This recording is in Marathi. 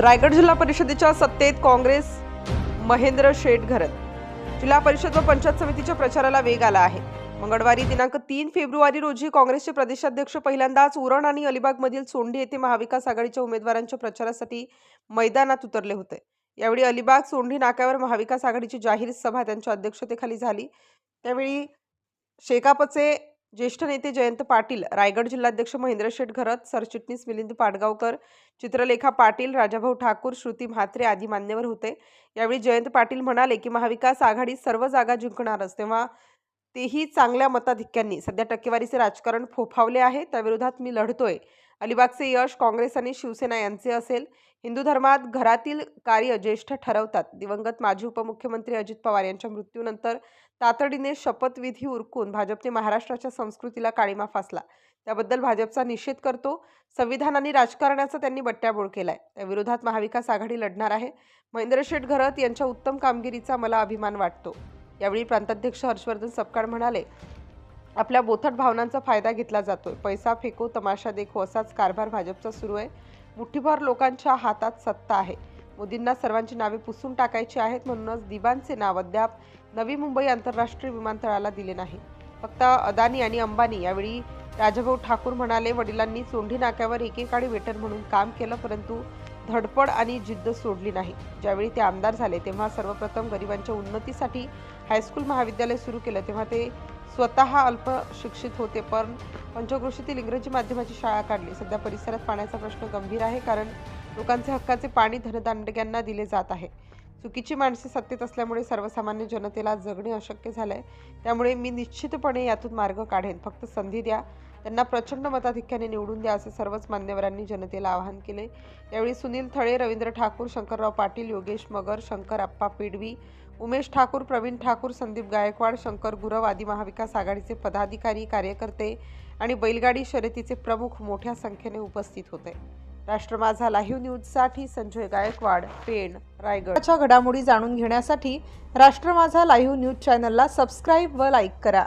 रायगड जिल्हा परिषदेच्या सत्तेत काँग्रेस महेंद्र शेठ घरत. जिल्हा परिषद व पंचायत समितीच्या प्रचाराला वेग आला आहे. मंगळवारी दिनांक तीन फेब्रुवारी रोजी काँग्रेसचे प्रदेशाध्यक्ष पहिल्यांदाच उरण आणि अलिबागमधील सोंडी येथे महाविकास आघाडीच्या उमेदवारांच्या प्रचारासाठी मैदानात उतरले होते. यावेळी अलिबाग सोंडी नाक्यावर महाविकास आघाडीची जाहीर सभा त्यांच्या अध्यक्षतेखाली झाली. त्यावेळी शेकापचे ज्येष्ठ नेते जयंत पाटील रायगड जिल्हाध्यक्ष महेंद्र शेठ घरत सरचिटणीस मिलिंद पाडगावकर चित्रलेखा पाटील राजाभाऊ ठाकूर श्रुती म्हात्रे आदी मान्यवर होते. यावेळी जयंत पाटील म्हणाले की महाविकास आघाडी सर्व जागा जिंकणारच तेव्हा तेही चांगल्या मताधिक्यांनी. सध्या टक्केवारीचे राजकारण फोफावले आहे त्याविरोधात मी लढतोय. अलिबागचे यश काँग्रेस आणि शिवसेना यांचे असेल. हिंदू धर्मात घरातील कार्य ज्येष्ठ ठरवतात. दिवंगत माजी उपमुख्यमंत्री अजित पवार यांच्या मृत्यूनंतर तातडीने शपथविधी उरकून भाजपने महाराष्ट्राच्या संस्कृतीला काळीमा फासला. त्याबद्दल भाजपचा निषेध करतो. संविधान आणि राजकारणाचा त्यांनी बट्ट्याबोळ केलाय. त्याविरोधात महाविकास आघाडी लढणार आहे. महेंद्र शेठ घरत यांच्या उत्तम कामगिरीचा मला अभिमान वाटतो. यावेळी प्रांताध्यक्ष हर्षवर्धन सपकाळ म्हणाले आपल्या बोथट भावनांचा फायदा घेतला जातोय. पैसा फेको तमाशा देखो असाच कारभार भाजपचा सुरू आहे. मुठ्ठीभर लोकांच्या हातात सत्ता आहे. मोदींना सर्वांची नावे पुसून टाकायची आहेत म्हणूनच दिबांचे नाव अद्याप नवी मुंबई आंतरराष्ट्रीय विमानतळाला दिले नाही. फक्त अदानी आणि अंबानी यावेळी राजभाऊ ठाकूर म्हणाले वडिलांनी चोंढी नाक्यावर एकेकाळी वेटर म्हणून काम केलं परंतु धडपड आणि जिद्द सोडली नाही. ज्यावेळी ते आमदार झाले तेव्हा सर्वप्रथम गरिबांच्या उन्नतीसाठी हायस्कूल महाविद्यालय सुरू केलं तेव्हा ते स्वतः अल्प शिक्षित होते पण पंचक्रोशीतील इंग्रजी माध्यमाची शाळा काढली. सध्या परिसरात पाण्याचा प्रश्न गंभीर आहे कारण लोकांचे हक्काचे पाणी धनदांडग्यांना दिले जात आहे. चुकीची माणसे सत्तेत असल्यामुळे सर्वसामान्य जनतेला जगणे अशक्य झालंय. त्यामुळे मी निश्चितपणे यातून मार्ग काढेन. फक्त संधी द्या. त्यांना प्रचंड मताधिक्याने निवडून द्या असे सर्वच मान्यवरांनी जनतेला आवाहन केले. यावेळी सुनील थळे रवींद्र ठाकूर शंकरराव पाटील योगेश मगर शंकर आप्पा पेडवी उमेश ठाकूर प्रवीण ठाकूर संदीप गायकवाड शंकर गुरव आदी महाविकास आघाडीचे पदाधिकारी कार्यकर्ते आणि बैलगाडी शर्यतीचे प्रमुख मोठ्या संख्येने उपस्थित होते. राष्ट्र माझा लाईव्ह न्यूजसाठी संजय गायकवाड पेण रायगडच्या घडामोडी जाणून घेण्यासाठी राष्ट्र माझा लाईव्ह न्यूज चॅनलला सबस्क्राईब व लाईक करा.